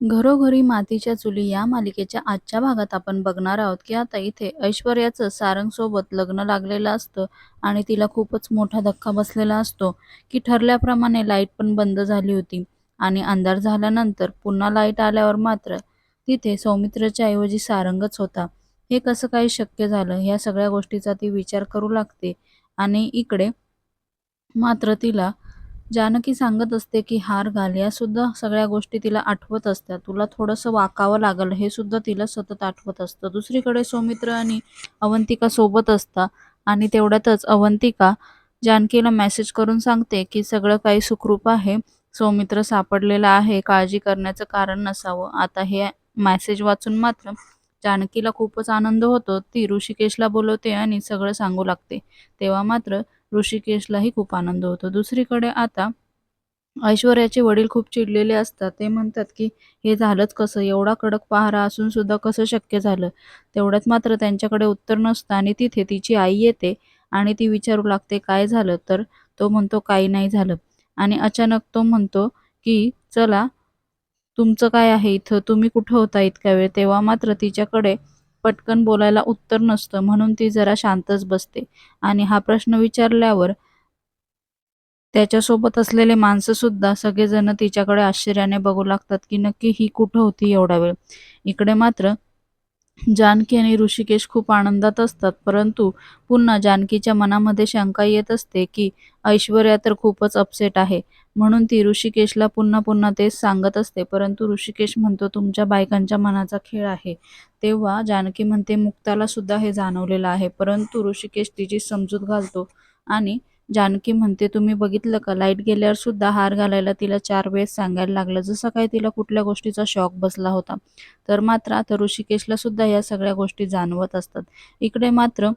घरोघरी मातीच्या चुली या मालिकेच्या आजच्या भागात आपण बघणार आहोत की आता इथे ऐश्वर्याचं सारंगसोबत लग्न लागलेलं असतं आणि तिला खूपच मोठा धक्का बसलेला असतो की ठरल्याप्रमाणे लाइट पण बंद झाली होती आणि अंधार झाल्यानंतर पुन्हा लाइट आल्यावर मात्र तिथे सौमित्रच्या ऐवजी सारंगच होता. हे कसं काही शक्य झालं? ह्या सगळ्या गोष्टीचा ती विचार करू लागते आणि इकडे मात्र तिला जानकी सांगत असते की हार घाल यासुद्धा सगळ्या गोष्टी तिला आठवत असतात. तुला थोडंसं वाकावं लागलं. हे सुद्धा तिला सतत आठवत असतं. दुसरीकडे सौमित्र आणि अवंतिका सोबत असतात. आणि तेवढ्यातच अवंतिका जानकीला मेसेज करून सांगते की सगळं काही सुखरूप आहे. सौमित्र सापडलेला आहे. काळजी करण्याचं कारण नसावं. आता हे मेसेज वाचून मात्र जानकीला खूपच आनंद होतो. ती ऋषिकेशला बोलवते आणि सगळं सांगू लागते. तेव्हा मात्र ऋषिकेशलाही खूप आनंद होतो. दुसरीकडे आता ऐश्वर्याचे वडील खूप चिडलेले असतात. ते म्हणतात की हे झालंच कसं? एवढा कडक पहारा असून सुद्धा कसं शक्य झालं? तेवढ्यात मात्र त्यांच्याकडे उत्तर नसतं आणि तिथे तिची आई येते आणि ती विचारू लागते काय झालं? तर तो म्हणतो काही नाही झालं. आणि अचानक तो म्हणतो की चला तुमचं काय आहे इथं? तुम्ही कुठं होता इतक्या वेळ? तेव्हा मात्र तिच्याकडे पटकन बोलायला उत्तर नसतं म्हणून ती जरा शांतच बसते. आणि हा प्रश्न विचारल्यावर त्याच्यासोबत असलेले माणसं सुद्धा सगळेजण तिच्याकडे आश्चर्याने बघू लागतात की नक्की ही कुठं होती एवढा वेळ. इकडे मात्र जानकी आणि ऋषिकेश खूप आनंदात असतात परंतु पुन्हा जानकीच्या मनामध्ये शंका येत असते की ऐश्वर्या तर खूपच अपसेट आहे. म्हणून ती ऋषिकेशला पुन्हा पुन्हा तेच सांगत असते परंतु ऋषिकेश म्हणतो तुमच्या बायकांच्या मनाचा खेळ आहे. तेव्हा जानकी म्हणते मुक्ताला सुद्धा हे जाणवलेलं आहे. परंतु ऋषिकेश तिची समजूत घालतो आणि जानकी म्हणते तुम्ही बघितलं का? लाइट गेल्यावर सुद्धा हार घालायला तिला चार वेळेस सांगायला लागलं. जसं काही तिला कुठल्या गोष्टीचा शॉक बसला होता तर मात्र आता ऋषिकेशला सुद्धा या सगळ्या गोष्टी जाणवत असतात. इकडे मात्र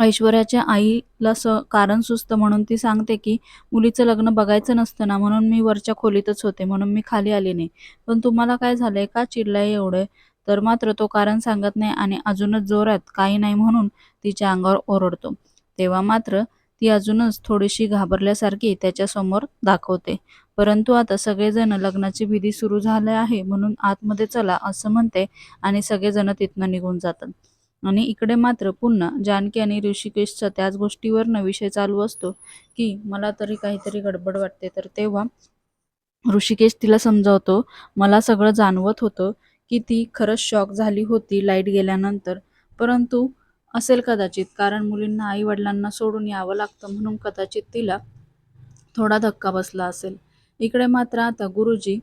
ऐश्वर्याच्या आईला स कारण सुस्त म्हणून ती सांगते की मुलीचं लग्न बघायचं नसतं ना म्हणून मी वरच्या खोलीतच होते म्हणून मी खाली आली नाही. पण तुम्हाला काय झालंय? का चिडलाय एवढं तर मात्र तो कारण सांगत नाही आणि अजूनच जोरात काही नाही म्हणून तिच्या अंगावर ओरडतो. तेव्हा मात्र ती अजूनच थोडीशी घाबरल्यासारखी त्याच्यासमोर दाखवते. परंतु आता सगळेजण लग्नाची विधी सुरू झाले आहे म्हणून आतमध्ये चला असं म्हणते आणि सगळेजण तिथनं निघून जातात. आणि इकडे मात्र पुन्हा जानकी आणि ऋषिकेशचा त्याच गोष्टीवरनं विषय चालू असतो की मला तरी काहीतरी गडबड वाटते. तर तेव्हा ऋषिकेश तिला समजावतो मला सगळं जाणवत होतं की ती खरंच शॉक झाली होती लाइट गेल्यानंतर. परंतु असेल कदाचित. कारण मुलींना आई वडिलांना सोडून यावं लागतं म्हणून कदाचित तिला थोडा धक्का बसला असेल. इकडे मात्र आता गुरुजी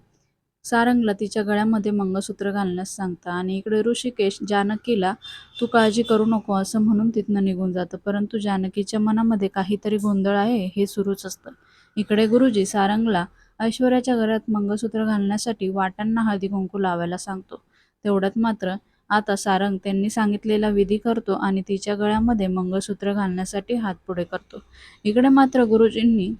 सारंगला तिच्या गळ्यामध्ये मंगळसूत्र घालण्यास सांगता आणि इकडे ऋषिकेश जानकीला तू काळजी करू नको असं म्हणून तिथनं निघून जातं. परंतु जानकीच्या मनामध्ये काहीतरी गोंधळ आहे हे सुरूच असतं. इकडे गुरुजी सारंगला ऐश्वर्याच्या घरात मंगळसूत्र घालण्यासाठी वाटांना हळदी कुंकू लावायला सांगतो. तेवढ्यात मात्र आता सारंग त्यांनी सांगितलेला विधी करतो आणि तिच्या गळ्यामध्ये मंगळसूत्र घालण्यासाठी हात पुढे करतो. इकडे मात्र गुरुजींनी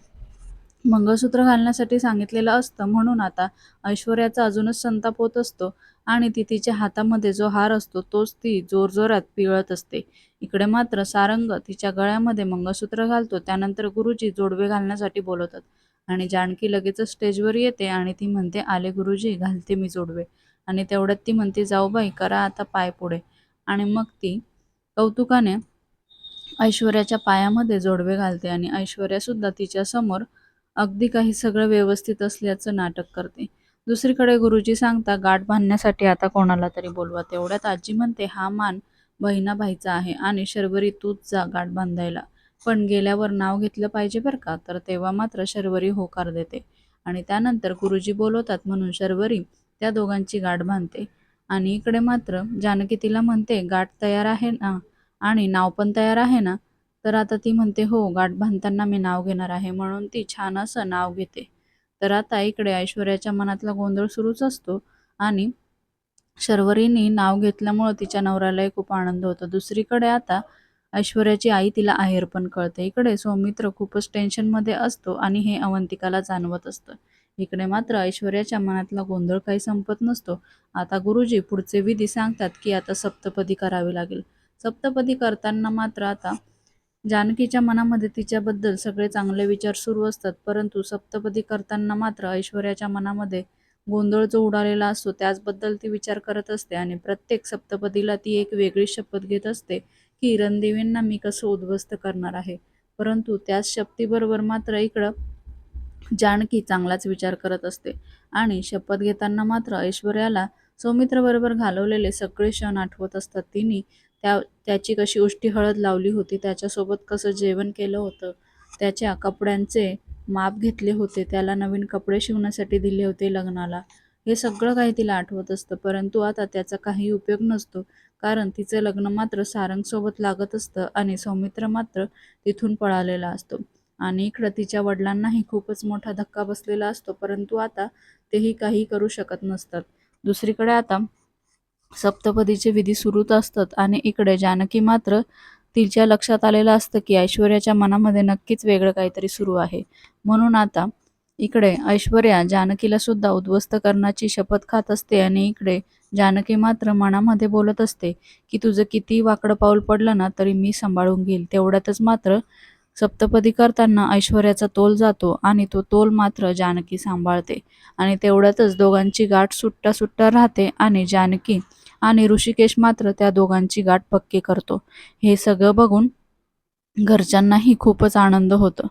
मंगळसूत्र घालण्यासाठी सांगितलेलं असतं. म्हणून आता ऐश्वर्याचा अजूनच संताप होत असतो आणि ती तिच्या हातामध्ये जो हार असतो तोच ती जोरजोरात पिळत असते. इकडे मात्र सारंग तिच्या गळ्यामध्ये मंगळसूत्र घालतो. त्यानंतर गुरुजी जोडवे घालण्यासाठी बोलवतात. आणि जानकी लगेचच स्टेजवर येते आणि ती म्हणते आले गुरुजी घालते मी जोडवे. आणि तेवढ्यात ती म्हणते जाऊ बाई करा आता पाय पुढे. आणि मग ती कौतुकाने ऐश्वर्याच्या पायामध्ये जोडवे घालते आणि ऐश्वर्यासुद्धा तिच्यासमोर अगदी काही सगळं व्यवस्थित असल्याचं नाटक करते. दुसरीकडे गुरुजी सांगता गाठ बांधण्यासाठी आता कोणाला तरी बोलवा. तेवढ्यात आजी म्हणते हा मान बहिणाबाईचा आहे आणि शर्वरी तूच जा गाठ बांधायला. पण गेल्यावर नाव घेतलं पाहिजे बरं का? तर तेव्हा मात्र शर्वरी होकार देते. आणि त्यानंतर गुरुजी बोलवतात म्हणून शर्वरी त्या दोघांची गाठ बांधते. आणि इकडे मात्र जानकी तिला म्हणते गाठ तयार आहे ना? आणि नाव पण तयार आहे ना? तर आता ती म्हणते हो गाठ बांधताना मी नाव घेणार आहे. म्हणून ती छान असं नाव घेते. तर आता इकडे ऐश्वर्याच्या मनातला गोंधळ सुरूच असतो आणि शर्वरीने नाव घेतल्यामुळं तिच्या नवऱ्यालाही खूप आनंद होतो. दुसरीकडे आता ऐश्वर्याची आई तिला आहेर पण कळते. इकडे सौमित्र खूपच टेन्शनमध्ये असतो आणि हे अवंतिकाला जाणवत असतं. इकडे मात्र ऐश्वर्याच्या मनातला गोंधळ काही संपत नसतो. आता गुरुजी पुढचे विधी सांगतात की आता सप्तपदी करावी लागेल. सप्तपदी करताना मात्र आता जानकीच्या मनामध्ये तिच्याबद्दल सगळे चांगले विचार सुरू असतात परंतु सप्तपदी करताना मात्र ऐश्वर्याच्या मनामध्ये गोंधळ जो उडालेला असतो त्याचबद्दल ती विचार करत असते आणि प्रत्येक सप्तपदीला ती एक वेगळी शपथ घेत असते की रणदेवींना मी कसं उद्ध्वस्त करणार आहे. परंतु त्याच शक्तीबरोबर मात्र इकडं जानकी चांगलाच विचार करत असते. आणि शपथ घेताना मात्र ऐश्वर्याला सौमित्रबरोबर घालवलेले सगळे क्षण आठवत असतात. तिने त्या त्याची कशी उष्टी हळद लावली होती त्याच्यासोबत कसं जेवण केलं होतं त्याच्या कपड्यांचे माप घेतले होते त्याला नवीन कपडे शिवण्यासाठी दिले होते लग्नाला हे सगळं काही तिला आठवत असतं. परंतु आता त्याचा काही उपयोग नसतो कारण तिचं लग्न मात्र सारंगसोबत लागत असतं आणि सौमित्र मात्र तिथून पळालेला असतो. आणि इकडं तिच्या वडिलांनाही खूपच मोठा धक्का बसलेला असतो परंतु आता तेही काही करू शकत नसतात. दुसरीकडे आता सप्तपदीचे विधी सुरूच असतात आणि इकडे जानकी मात्र तिच्या लक्षात आलेलं असतं की ऐश्वर्याच्या मनामध्ये नक्कीच वेगळं काहीतरी सुरू आहे. म्हणून आता इकडे ऐश्वर्या जानकीला सुद्धा उद्ध्वस्त करण्याची शपथ खात असते आणि इकडे जानकी मात्र मनामध्ये बोलत असते की तुझं किती वाकडं पाऊल पडलं ना तरी मी सांभाळून घेईल. तेवढ्यातच मात्र सप्तपदी करताना ऐश्वर्याचा तोल जातो आणि तो तोल मात्र जानकी सांभाळते. आणि तेवढ्यातच दोघांची गाठ सुट्टा सुट्टा राहते आणि जानकी आणि ऋषिकेश मात्र त्या दोघांची गाठ पक्की करतो. हे सगळं बघून घरच्यांनाही खूपच आनंद होतो.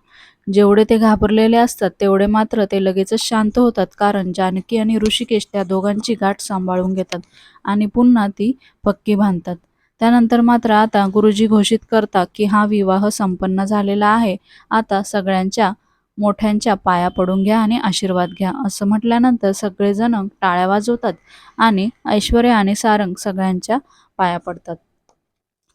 जेवढे ते घाबरलेले असतात तेवढे मात्र ते लगेचच शांत होतात कारण जानकी आणि ऋषिकेश त्या दोघांची गाठ सांभाळून घेतात आणि पुन्हा ती पक्की बांधतात. त्यानंतर मात्र आता गुरुजी घोषित करतात की हा विवाह संपन्न झालेला आहे. आता सगळ्यांच्या मोठ्यांच्या पाया पडून घ्या आणि आशीर्वाद घ्या. असं म्हटल्यानंतर सगळेजण टाळ्या वाजवतात आणि ऐश्वर्या आणि सारंग सगळ्यांच्या पाया पडतात.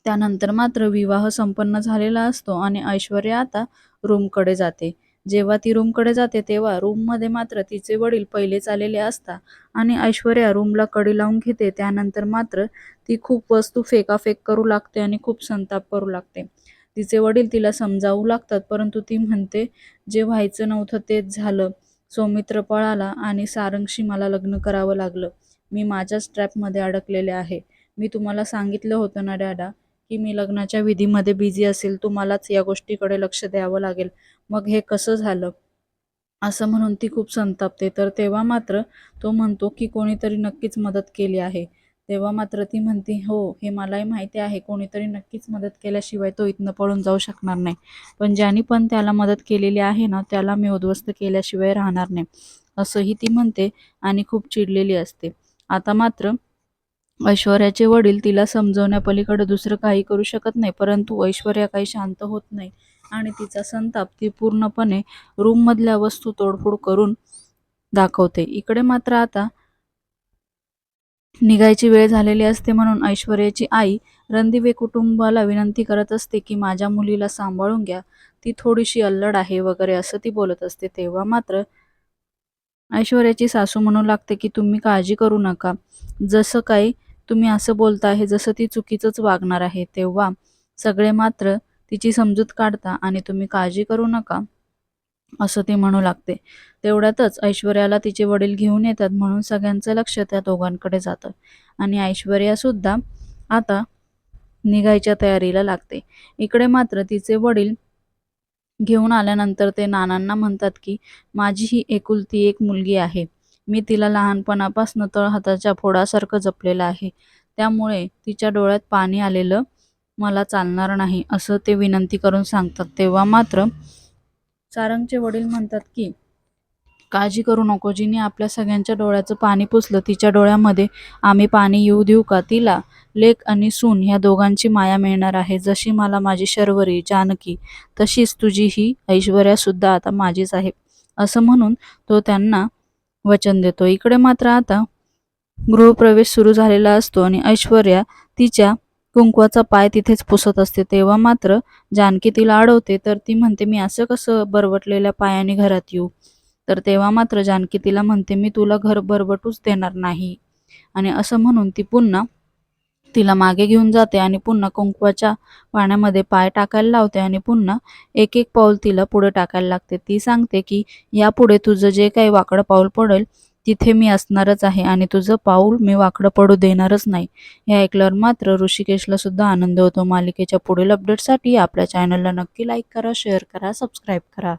त्यानंतर मात्र विवाह संपन्न झालेला असतो आणि ऐश्वर्या आता रूमकडे जाते. जेव्हा ती रूमकडे जाते तेव्हा रूममध्ये मात्र तिचे वडील पहिलेच आलेले असता आणि ऐश्वर्या रूमला कडी लावून घेते. त्यानंतर मात्र ती खूप वस्तू फेकाफेक करू लागते आणि खूप संताप करू लागते. तिचे वडील तिला समजावू लागतात परंतु ती म्हणते जे व्हायचं नव्हतं तेच झालं. सौमित्र पळाला आणि सारंगशी मला लग्न करावं लागलं. मी माझ्याच ट्रॅपमध्ये अडकलेले आहे. मी तुम्हाला सांगितलं होतं ना डॅडा की मी लग्नाच्या विधीमध्ये बिझी असेल तुम्हालाच या गोष्टीकडे लक्ष द्यावं लागेल. मग हे कसं झालं? असं म्हणून ती खूप संतापते. तर तेव्हा मात्र तो म्हणतो की कोणीतरी नक्कीच मदत केली आहे. तेव्हा मात्र ती म्हणते हो हे मलाही माहिती आहे. कोणीतरी नक्कीच मदत केल्याशिवाय तो इथनं पळून जाऊ शकणार नाही. पण ज्याने पण त्याला मदत केलेली आहे ना त्याला मी उद्ध्वस्त केल्याशिवाय राहणार नाही. असंही ती म्हणते आणि खूप चिडलेली असते. आता मात्र ऐश्वर्याचे वडील तिला समजवण्यापलीकडे दुसरं काही करू शकत नाही परंतु ऐश्वर्या काही शांत होत नाही आणि तिचा संताप ती पूर्णपणे रूममधल्या वस्तू तोडफोड करून दाखवते. इकडे मात्र आता निघायची वेळ झालेली असते म्हणून ऐश्वर्याची आई रणदिवे कुटुंबाला विनंती करत असते की माझ्या मुलीला सांभाळून घ्या ती थोडीशी अल्लड आहे वगैरे असं ती बोलत असते. तेव्हा मात्र ऐश्वर्याची सासू म्हणू लागते की तुम्ही काळजी करू नका जसं काही तुम्ही असं बोलता आहे जसं ती चुकीचंच वागणार आहे तेव्हा सगळे मात्र तिची समजूत काढता आणि तुम्ही काळजी करू नका असं ती म्हणू लागते. तेवढ्यातच ऐश्वर्याला तिचे वडील घेऊन येतात म्हणून सगळ्यांचं लक्ष त्या दोघांकडे जातं आणि ऐश्वर्या सुद्धा आता निघायच्या तयारीला लागते. इकडे मात्र तिचे वडील घेऊन आल्यानंतर ते नानांना म्हणतात की माझी ही एकुलती एक मुलगी आहे. मी तिला लहानपणापासून तळहाताच्या फोडासारखं जपलेलं आहे. त्यामुळे तिच्या डोळ्यात पाणी आलेलं मला चालणार नाही असं ते विनंती करून सांगतात. तेव्हा मात्र सारंगचे वडील म्हणतात की काळजी करू नको जिने आपल्या सगळ्यांच्या डोळ्याचं पाणी पुसलं तिच्या डोळ्यामध्ये आम्ही पाणी येऊ देऊ का? तिला लेक आणि सून ह्या दोघांची माया मिळणार आहे. जशी मला माझी शर्वरी जानकी तशीच तुझी ही ऐश्वर्यासुद्धा आता माझीच आहे. असं म्हणून तो त्यांना वचन देतो. इकडे मात्र आता गृहप्रवेश सुरू झालेला असतो आणि ऐश्वर्या तिच्या कुंकवाचा पाय तिथेच पुसत असते. तेव्हा मात्र जानकी तिला अडवते तर ती म्हणते मी असं कसं बरवटलेल्या पायाने घरात येऊ? तर तेव्हा मात्र जानकी तिला म्हणते मी तुला घर बरबटूच देणार नाही. आणि असं म्हणून ती पुन्हा तिला मागे घेऊन जाते आणि पुन्हा कुंकवाच्या पाण्यामध्ये पाय टाकायला लावते आणि पुन्हा एक एक पाऊल तिला पुढे टाकायला लागते. ती सांगते की यापुढे तुझं जे काही वाकडं पाऊल पडेल तिथे मी असणारच आहे आणि तुझं पाऊल मी वाकडं पडू देणारच नाही. हे ऐकल्यावर मात्र ऋषिकेशला सुद्धा आनंद होतो. मालिकेच्या पुढील अपडेटसाठी आपल्या चॅनलला नक्की लाईक करा शेअर करा सबस्क्राईब करा.